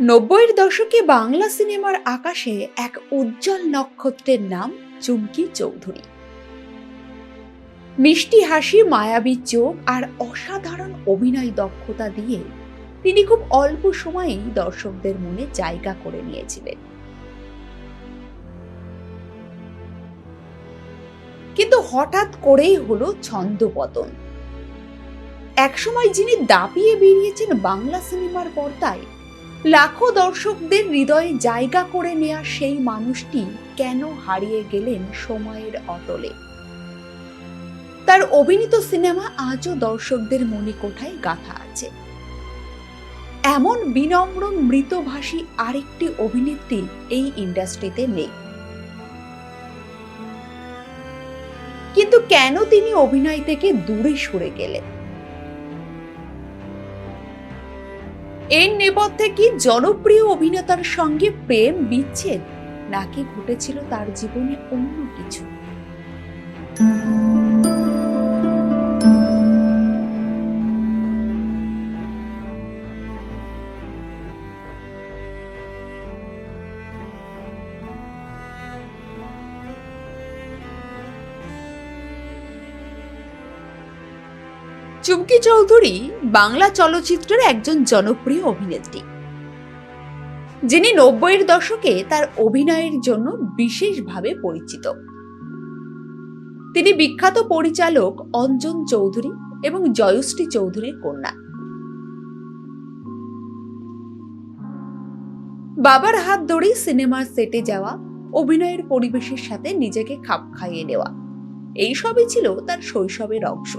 নব্বইয়ের দশকে বাংলা সিনেমার আকাশে এক উজ্জ্বল নক্ষত্রের নাম চুমকি চৌধুরী। মিষ্টি হাসি, মায়াবী চোখ আর অসাধারণ অভিনয় দক্ষতা দিয়ে তিনি খুব অল্প সময়েই দর্শকদের মনে জায়গা করে নিয়েছিলেন। কিন্তু হঠাৎ করেই হলো ছন্দপতন। একসময় যিনি দাপিয়ে বেরিয়েছেন বাংলা সিনেমার পর্দায় লাখো দর্শকদের হৃদয়ে জায়গা করে নেয়া সেই মানুষটি কেন হারিয়ে গেলেন সময়ের অতলে? তার অভিনীত সিনেমা আজও দর্শকদের মনে কোঠায় গাথা আছে। এমন বিনম্র মৃতভাষী আরেকটি অভিনেত্রী এই ইন্ডাস্ট্রিতে নেই। কিন্তু কেন তিনি অভিনয় থেকে দূরে সরে গেলেন? এর নেপথ্যে কি জনপ্রিয় অভিনেতার সঙ্গে প্রেম বিচ্ছেদ? নাকি ঘটেছিল তার জীবনে অন্য কিছু? চুমকি চৌধুরী বাংলা চলচ্চিত্রের একজন জনপ্রিয় অভিনেত্রী। যিনি নব্বইয়ের দশকে তার অভিনয়ের জন্য বিশেষভাবে পরিচিত। তিনি বিখ্যাত পরিচালক অঞ্জন চৌধুরী এবং জয়শ্রী চৌধুরীর কন্যা। বাবার হাত ধরেই সিনেমার সেটে যাওয়া, অভিনয়ের পরিবেশের সাথে নিজেকে খাপ খাইয়ে নেওয়া, এইসবই ছিল তার শৈশবের অংশ।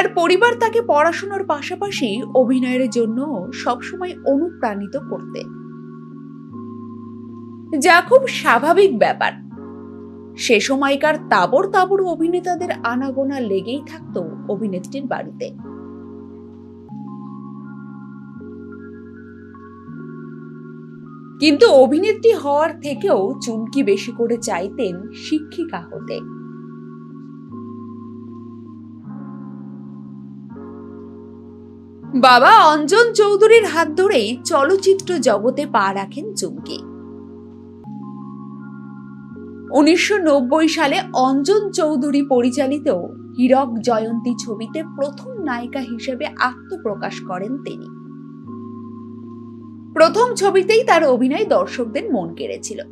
তার পরিবার তাকে পড়াশোনার পাশাপাশি অভিনয়ের জন্য সবসময় অনুপ্রাণিত করতে। যা খুব স্বাভাবিক ব্যাপার। সে সময়কার তাবর তাবর অভিনেতাদের আনাগোনা লেগেই থাকতো অভিনেত্রীর বাড়িতে। কিন্তু অভিনেত্রী হওয়ার থেকেও চুমকি বেশি করে চাইতেন শিক্ষিকা হতে। বাবা অঞ্জন চৌধুরীর হাত ধরেই চলচ্চিত্র জগতে পা রাখেন চুমকি। উনিশশো নব্বই সালে অঞ্জন চৌধুরী পরিচালিত হীরক জয়ন্তী ছবিতে প্রথম নায়িকা হিসেবে আত্মপ্রকাশ করেন তিনি। প্রথম ছবিতেই তার অভিনয় দর্শকদের মন কেড়েছিল।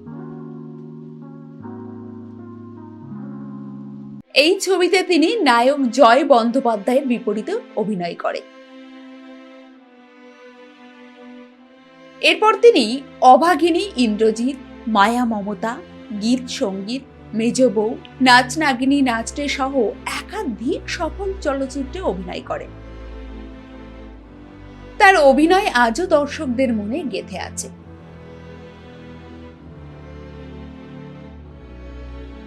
এই ছবিতে তিনি নায়ক জয় বন্দ্যোপাধ্যায়ের বিপরীতে অভিনয় করেন। এরপর তিনি অভাগিনী ইন্দ্রজিৎ, মায়া মমতা, গীত সংগীত, মেজ বউ, নাচ নাগিনী, নাচটে সহ একাধিক সফল চলচ্চিত্রে অভিনয় করেন। তার অভিনয় আজও দর্শকদের মনে গেঁথে আছে।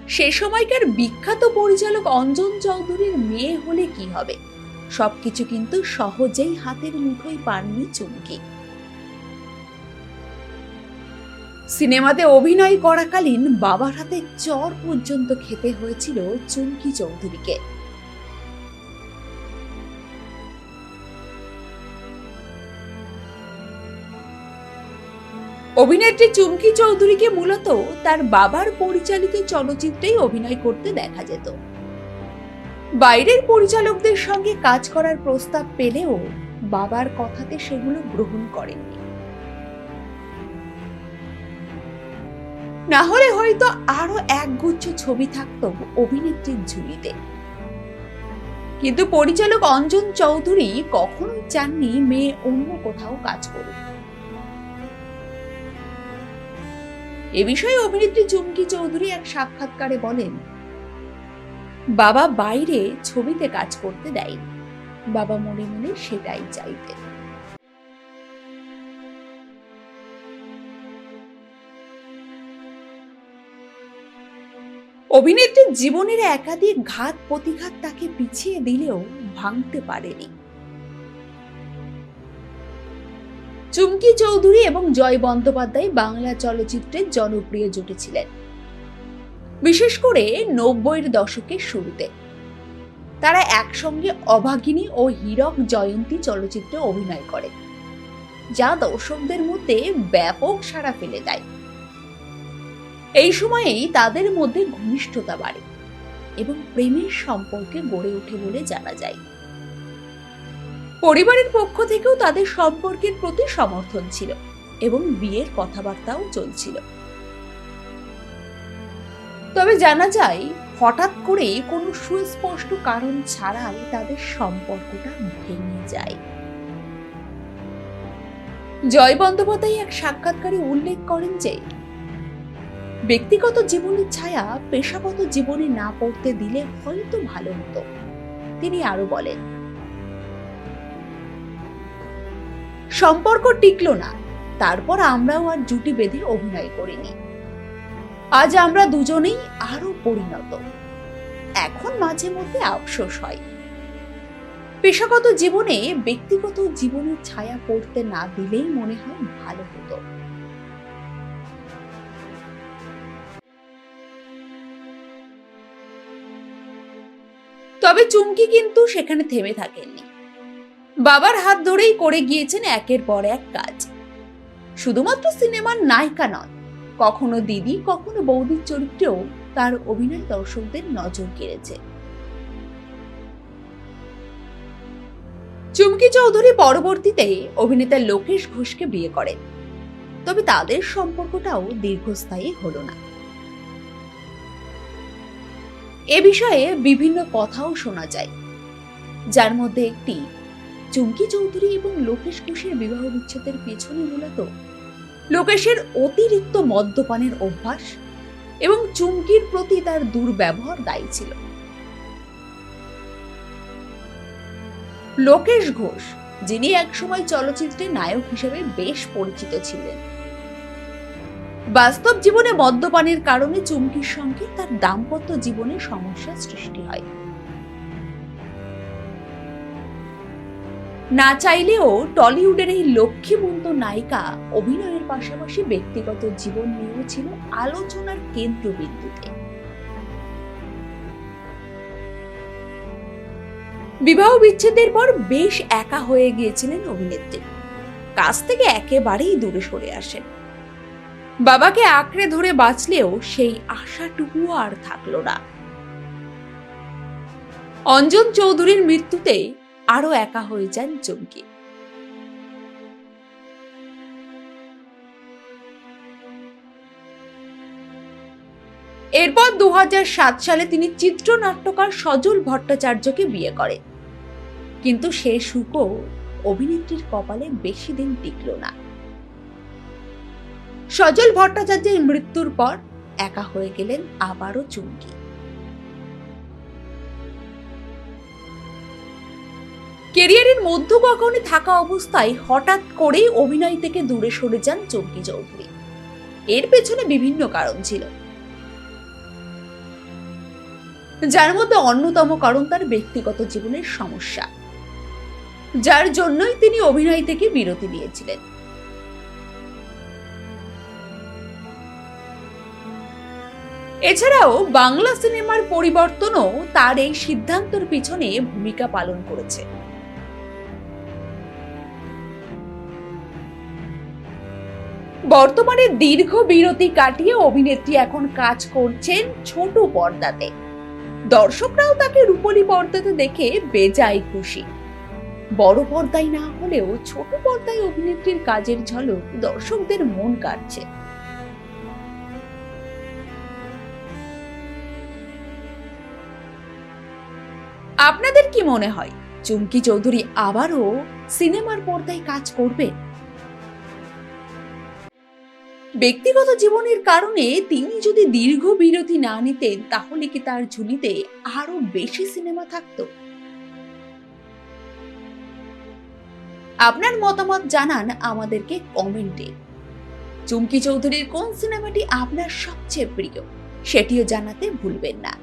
সে সময়কার বিখ্যাত পরিচালক অঞ্জন চৌধুরীর মেয়ে হলে কি হবে? সবকিছু কিন্তু সহজেই হাতের মুঠোয় পাননি চুমকি। সিনেমাতে অভিনয় করাকালীন বাবার হাতে চর পর্যন্ত খেতে হয়েছিল চুমকি চৌধুরীকে। অভিনেত্রী চুমকি চৌধুরীকে মূলত তার বাবার পরিচালিত চলচ্চিত্রেই অভিনয় করতে দেখা যেত। বাইরের পরিচালকদের সঙ্গে কাজ করার প্রস্তাব পেলেও বাবার কথাতে সেগুলো গ্রহণ করেননি। না হলে হয়তো আরও একগুচ্ছ ছবি থাকতো অভিনেত্রীর ঝুলিতে। কিন্তু পরিচালক অঞ্জন চৌধুরী কখনোই চাননি মেয়ে অন্য কোথাও কাজ করুক। এ বিষয়ে অভিনেত্রী চুমকি চৌধুরী এক সাক্ষাৎকারে বলেন, বাবা বাইরে ছবিতে কাজ করতে দেয়নি। বাবা মনে মনে সেটাই চাইতেন। অভিনেত্রীর জীবনের একাধিক ঘাত প্রতিঘাত তাকে পিছিয়ে দিলেও ভাঙতে পারেনি। চুমকি চৌধুরী এবং জয় বন্দ্যোপাধ্যায় বাংলা চলচ্চিত্রের জনপ্রিয় জুটি ছিলেন বিশেষ করে নব্বইয়ের দশকের শুরুতে। তারা একসঙ্গে অভাগিনী ও হীরক জয়ন্তী চলচ্চিত্রে অভিনয় করে, যা দর্শকদের মধ্যে ব্যাপক সাড়া ফেলে দেয়। এই সময়েই তাদের মধ্যে ঘনিষ্ঠতা বাড়ে এবং প্রেমের সম্পর্কে গড়ে ওঠে বলে জানা যায়। পরিবারের পক্ষ থেকেও তাদের সম্পর্কের প্রতি সমর্থন ছিল এবং বিয়ের কথাবার্তাও চলছিল। তবে জানা যায়, হঠাৎ করে কোনো সুস্পষ্ট কারণ ছাড়াই তাদের সম্পর্কটা ভেঙে যায়। জয় বন্দ্যোপাধ্যায় এক সাক্ষাৎকারে উল্লেখ করেন যে ব্যক্তিগত জীবনের ছায়া পেশাগত জীবনে না পড়তে দিলে হয়তো ভালো হতো। তিনি আরও বলেন, সম্পর্ক টিকলো না, তারপর আমরাও আর জুটি বেঁধে অভিনয় করিনি। আজ আমরা দুজনেই আরও পরিণত। এখন মাঝে মধ্যে আফসোস হয়। পেশাগত জীবনে ব্যক্তিগত জীবনের ছায়া পড়তে না দিলেই মনে হয় ভালো হতো। চুমকি কিন্তু সেখানে থেমে থাকেননি। বাবার হাত ধরেই করে গিয়েছেন একের পর এক কাজ। শুধুমাত্র সিনেমার নায়িকা নন, কখনো দিদি, কখনো বৌদির চরিত্রেও তার অভিনয় দর্শকদের নজর কেড়েছে। চুমকি চৌধুরী পরবর্তীতে অভিনেতা লোকেশ ঘোষকে বিয়ে করেন। তবে তাদের সম্পর্কটাও দীর্ঘস্থায়ী হলো না। এ বিষয়ে বিভিন্ন কথাও শোনা যায়। যার মধ্যে একটি, চুমকি চৌধুরী এবং লোকেশ ঘোষের বিবাহ বিচ্ছেদের পেছনে মূলত লোকেশের অতিরিক্ত মদ্যপানের অভ্যাস এবং চুমকির প্রতি তার দুর্ব্যবহার দায়ী ছিল। লোকেশ ঘোষ, যিনি একসময় চলচ্চিত্রে নায়ক হিসেবে বেশ পরিচিত ছিলেন। বাস্তব জীবনে মদ্যপানের কারণে চুমকির সঙ্গে তার দাম্পত্য জীবনে সমস্যা সৃষ্টি হয়। না চাইলেও টলিউডের এই লক্ষ্মীমন্ত নায়িকা অভিনয়ের পাশাপাশি ব্যক্তিগত জীবন নিয়েও ছিল আলোচনার কেন্দ্রবিন্দুতে। বিবাহ বিচ্ছেদের পর বেশ একা হয়ে গিয়েছিলেন অভিনেত্রী। কাজ থেকে একেবারেই দূরে সরে আসেন। বাবাকে আঁকড়ে ধরে বাঁচলেও সেই আশাটুকুও আর থাকল না। অঞ্জন চৌধুরীর মৃত্যুতে আরও একা হয়ে যান চমকি। এরপর দু হাজার সাত সালে তিনি চিত্রনাট্যকার সজল ভট্টাচার্যকে বিয়ে করেন। কিন্তু সে সুখও অভিনেত্রীর কপালে বেশি দিন টিকল না। সজল ভট্টাচার্যের মৃত্যুর পর একা হয়ে গেলেন আবারও চুমকি। কেরিয়ারের মধ্যগগনে থাকা অবস্থায় হঠাৎ করেই অভিনয় থেকে দূরে সরে যান চমকি চৌধুরী। এর পেছনে বিভিন্ন কারণ ছিল। যার মধ্যে অন্যতম কারণ তার ব্যক্তিগত জীবনের সমস্যা। যার জন্যই তিনি অভিনয় থেকে বিরতি নিয়েছিলেন। এছাড়াও বাংলা সিনেমার পরিবর্তনও তার এই সিদ্ধান্তের পিছনে ভূমিকা পালন করেছে। বর্তমানে দীর্ঘ বিরতি কাটিয়ে অভিনেত্রী এখন কাজ করছেন ছোট পর্দাতে। দর্শকরাও তাকে রূপলী পর্দাতে দেখে বেজায় খুশি। বড় পর্দায় না হলেও ছোট পর্দায় অভিনেত্রীর কাজের ঝলক দর্শকদের মন কাটছে আপনাদের কি মনে হয়, চুমকি চৌধুরী আবারও সিনেমার পর্দায় কাজ করবে? ব্যক্তিগত জীবনের কারণে তিনি যদি দীর্ঘ বিরতি না নিতেন, তাহলে কি তার ঝুলিতে আরও বেশি সিনেমা থাকতো? আপনার মতামত জানান আমাদেরকে কমেন্টে। চুমকি চৌধুরীর কোন সিনেমাটি আপনার সবচেয়ে প্রিয়, সেটিও জানাতে ভুলবেন না।